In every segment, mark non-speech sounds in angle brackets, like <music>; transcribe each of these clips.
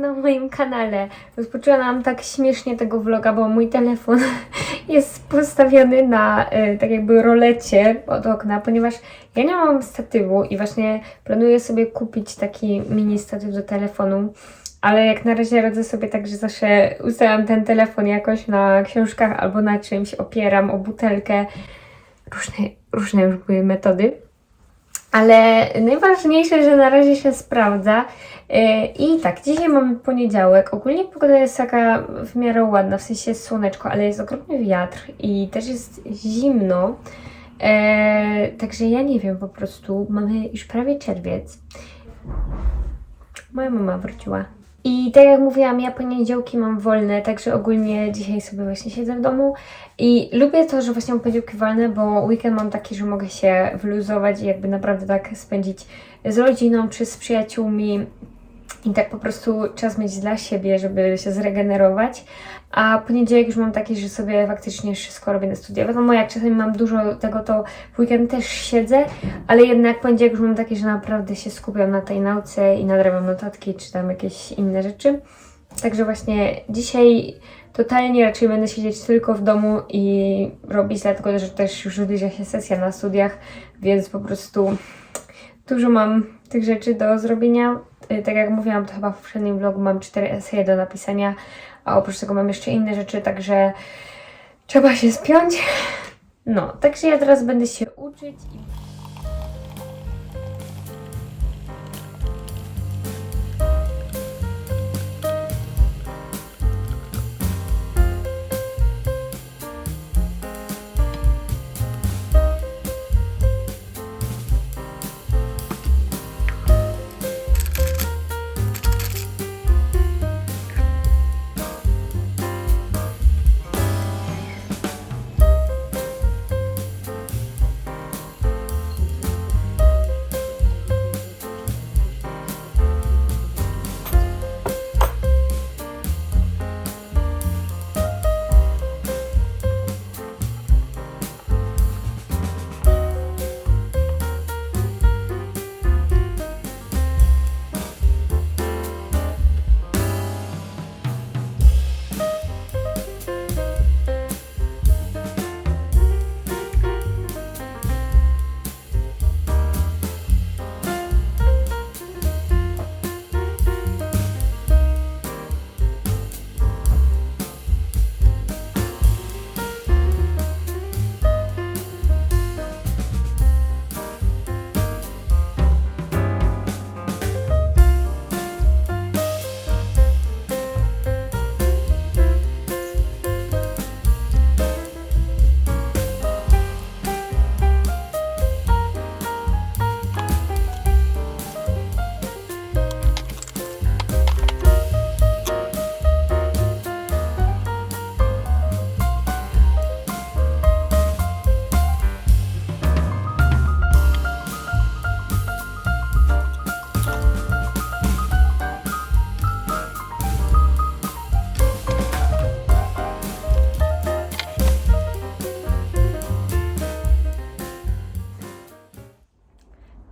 na moim kanale. Rozpoczęłam tak śmiesznie tego vloga, bo mój telefon <laughs> jest postawiony na y, tak jakby rolecie od okna, ponieważ ja nie mam statywu i właśnie planuję sobie kupić taki mini statyw do telefonu. Ale jak na razie radzę sobie tak, że zawsze ustawiam ten telefon jakoś na książkach albo na czymś, opieram o butelkę. Różne, różne już były metody. Ale najważniejsze, że na razie się sprawdza. Yy, I tak, dzisiaj mamy poniedziałek. Ogólnie pogoda jest taka w miarę ładna, w sensie jest słoneczko, ale jest ogromny wiatr i też jest zimno. Yy, także ja nie wiem po prostu. Mamy już prawie czerwiec. Moja mama wróciła. I tak jak mówiłam, ja poniedziałki mam wolne, także ogólnie dzisiaj sobie właśnie siedzę w domu i lubię to, że właśnie mam poniedziałki wolne, bo weekend mam taki, że mogę się wyluzować i jakby naprawdę tak spędzić z rodziną czy z przyjaciółmi i tak po prostu czas mieć dla siebie, żeby się zregenerować. A poniedziałek już mam taki, że sobie faktycznie wszystko robię na studia. Wiadomo, jak czasami mam dużo tego, to w weekend też siedzę, ale jednak poniedziałek już mam taki, że naprawdę się skupiam na tej nauce i nadrabiam notatki, czy tam jakieś inne rzeczy. Także właśnie dzisiaj totalnie raczej będę siedzieć tylko w domu i robić, dlatego że też już zbliża się sesja na studiach, więc po prostu dużo mam tych rzeczy do zrobienia. Y, Tak jak mówiłam, to chyba w poprzednim vlogu mam cztery eseje do napisania, a oprócz tego mam jeszcze inne rzeczy, także trzeba się spiąć. No, także ja teraz będę się uczyć i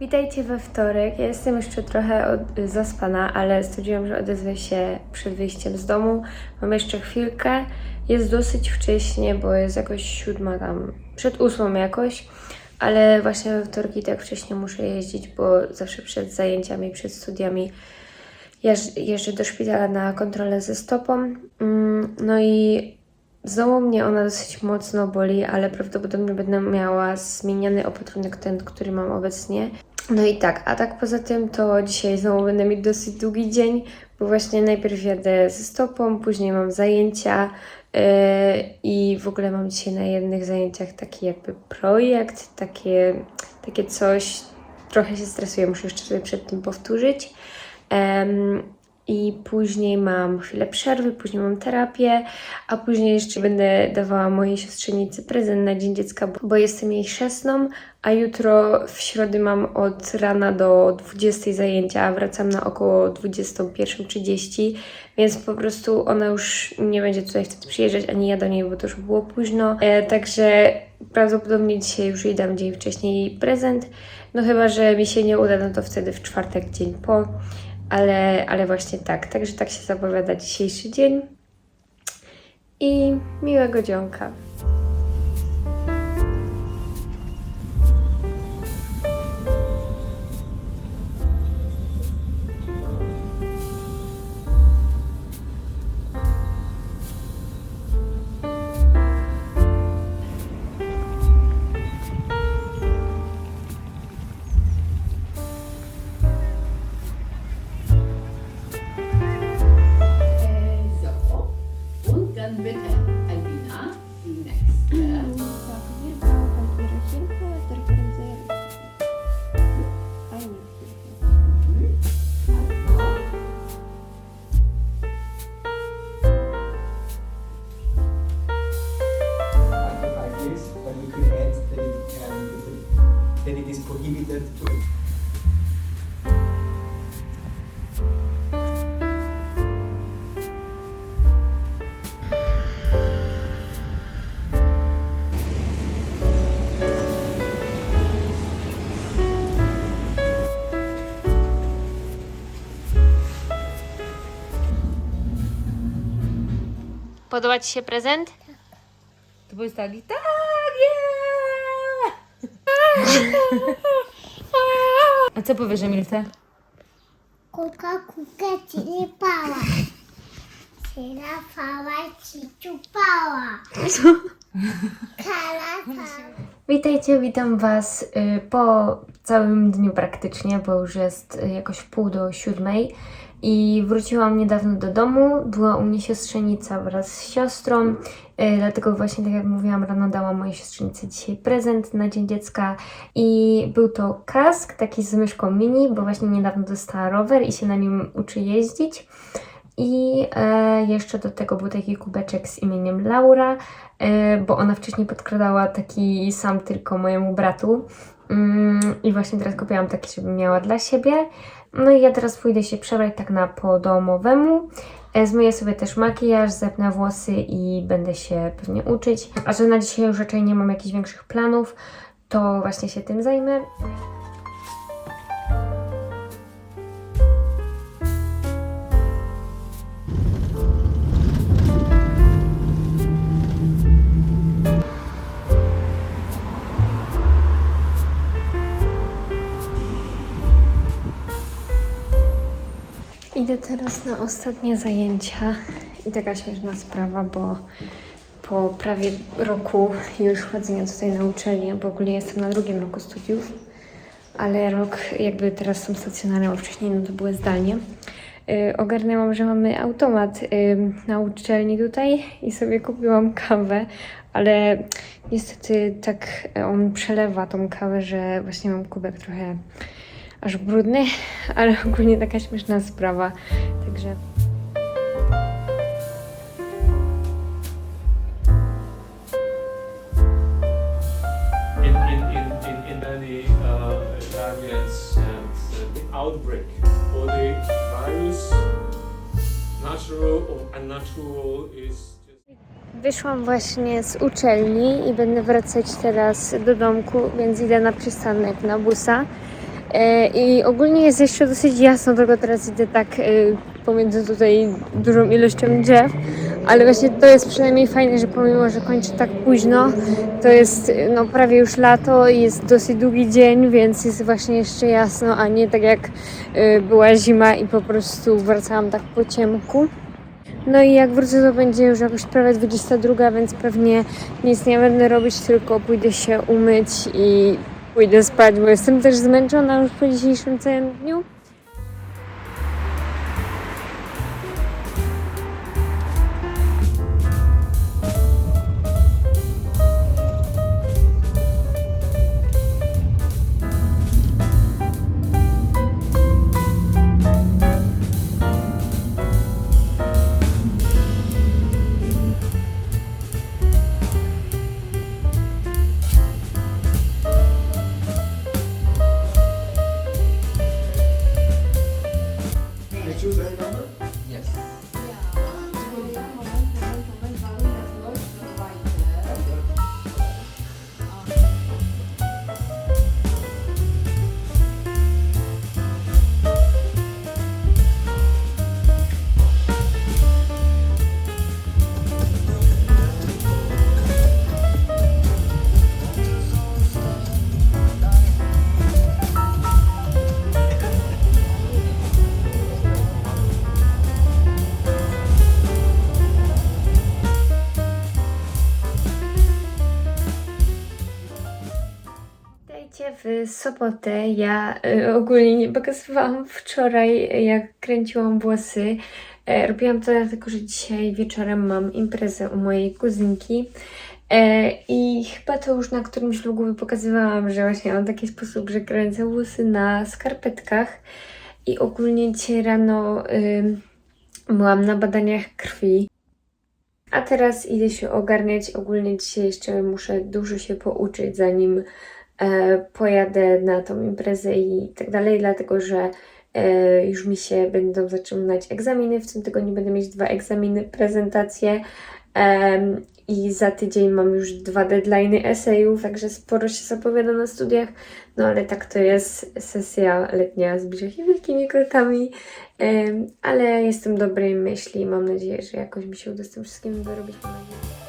Witajcie we wtorek. Ja jestem jeszcze trochę od, zaspana, ale stwierdziłam, że odezwę się przed wyjściem z domu. Mam jeszcze chwilkę. Jest dosyć wcześnie, bo jest jakoś siódma tam, przed ósmą jakoś. Ale właśnie we wtorki tak wcześnie muszę jeździć, bo zawsze przed zajęciami, przed studiami jeżdż, jeżdżę do szpitala na kontrolę ze stopą. Mm, No i Znowu mnie ona dosyć mocno boli, ale prawdopodobnie będę miała zmieniany opatrunek ten, który mam obecnie. No i tak, a tak poza tym to dzisiaj znowu będę mieć dosyć długi dzień, bo właśnie najpierw jadę ze stopą, później mam zajęcia yy, i w ogóle mam dzisiaj na jednych zajęciach taki jakby projekt, takie, takie coś. Trochę się stresuję, muszę jeszcze sobie przed tym powtórzyć. I później mam chwilę przerwy, później mam terapię, a później jeszcze będę dawała mojej siostrzenicy prezent na Dzień Dziecka, bo- jestem jej chrzestną, a jutro w środę mam od rana do 20 zajęcia, a wracam na około 21.30, więc po prostu ona już nie będzie tutaj wtedy przyjeżdżać, ani ja do niej, bo to już było późno. E, także prawdopodobnie dzisiaj już jej dam dzień wcześniej prezent, no chyba, że mi się nie uda, no to wtedy w czwartek, dzień po. Ale, ale właśnie tak. Także tak się zapowiada dzisiejszy dzień. I miłego dzionka. Podoba Ci się prezent? To powiedz tak i tak, yeah! <laughs> A co powiesz Emilce? Kuka kuka ci liepała. Syrafała ci czupała. Kalata. Witajcie, witam Was y, po całym dniu praktycznie, bo już jest y, jakoś w pół do siódmej i wróciłam niedawno do domu. Była u mnie siostrzenica wraz z siostrą, y, dlatego właśnie, tak jak mówiłam, rano dałam mojej siostrzenicy dzisiaj prezent na Dzień Dziecka i był to kask taki z myszką mini, bo właśnie niedawno dostała rower i się na nim uczy jeździć. I e, jeszcze do tego był taki kubeczek z imieniem Laura, e, bo ona wcześniej podkradała taki sam tylko mojemu bratu. Mm, I właśnie teraz kupiłam taki, żeby miała dla siebie. No i ja teraz pójdę się przebrać tak na po domowemu. E, Zmyję sobie też makijaż, zepnę włosy i będę się pewnie uczyć. A że na dzisiaj już raczej nie mam jakichś większych planów, to właśnie się tym zajmę. Idę teraz na ostatnie zajęcia i taka śmieszna sprawa, bo po prawie roku już chodzenia tutaj na uczelnię, bo ogólnie jestem na drugim roku studiów, ale rok jakby teraz są stacjonarne, bo wcześniej no to były zdalnie. Yy, ogarnęłam, że mamy automat yy, na uczelni tutaj i sobie kupiłam kawę, ale niestety tak on przelewa tą kawę, że właśnie mam kubek trochę aż brudny, ale ogólnie taka śmieszna sprawa. Także in, in, in, in, in many uh, variants and the outbreak or the virus, natural or unnatural, is just wyszłam właśnie z uczelni i będę wracać teraz do domku, więc idę na przystanek na busa. E, I ogólnie jest jeszcze dosyć jasno, tylko teraz idę tak e, pomiędzy tutaj dużą ilością drzew, ale właśnie to jest przynajmniej fajne, że pomimo, że kończy tak późno, to jest no, prawie już lato i jest dosyć długi dzień, więc jest właśnie jeszcze jasno, a nie tak jak e, była zima i po prostu wracałam tak po ciemku. No i jak wrócę, to będzie już jakoś prawie 22, więc pewnie nic nie będę robić, tylko pójdę się umyć i pójdę spać, bo jestem też zmęczona już po dzisiejszym całym dniu. Sobotę. Ja y, ogólnie nie pokazywałam wczoraj, jak kręciłam włosy. E, robiłam to dlatego, że dzisiaj wieczorem mam imprezę u mojej kuzynki. E, I chyba to już na którymś vlogu pokazywałam, że właśnie mam taki sposób, że kręcę włosy na skarpetkach. I ogólnie dzisiaj rano byłam na badaniach krwi. A teraz idę się ogarniać. Ogólnie dzisiaj jeszcze muszę dużo się pouczyć, zanim e, pojadę na tą imprezę i tak dalej, dlatego że e, już mi się będą zaczynać egzaminy. W tym tygodniu będę mieć dwa egzaminy, prezentacje i za tydzień mam już dwa deadline'y esejów, także sporo się zapowiada na studiach. No ale tak to jest sesja letnia zbliża się wielkimi krokami, ale jestem dobrej myśli i mam nadzieję, że jakoś mi się uda z tym wszystkim wyrobić. Mam nadzieję.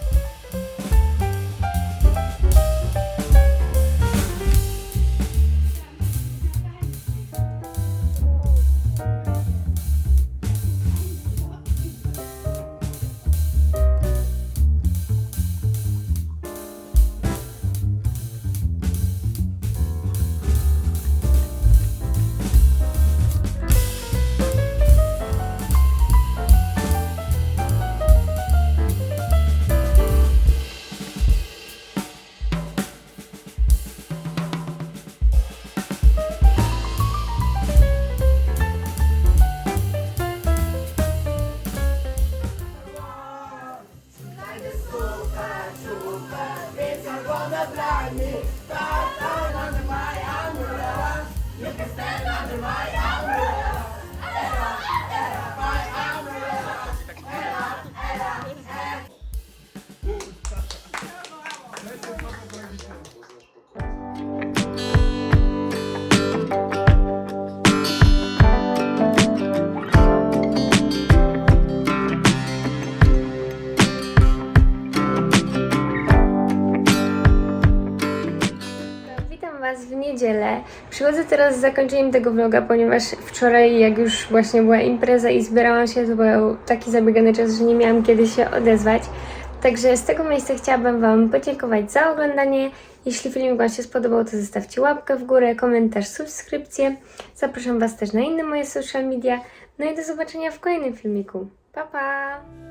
Teraz z zakończeniem tego vloga, ponieważ wczoraj, jak już właśnie była impreza i zbierałam się, to był taki zabiegany czas, że nie miałam kiedy się odezwać. Także z tego miejsca chciałabym Wam podziękować za oglądanie. Jeśli filmik Wam się spodobał, to zostawcie łapkę w górę, komentarz, subskrypcję. Zapraszam Was też na inne moje social media. No i do zobaczenia w kolejnym filmiku. Pa, pa!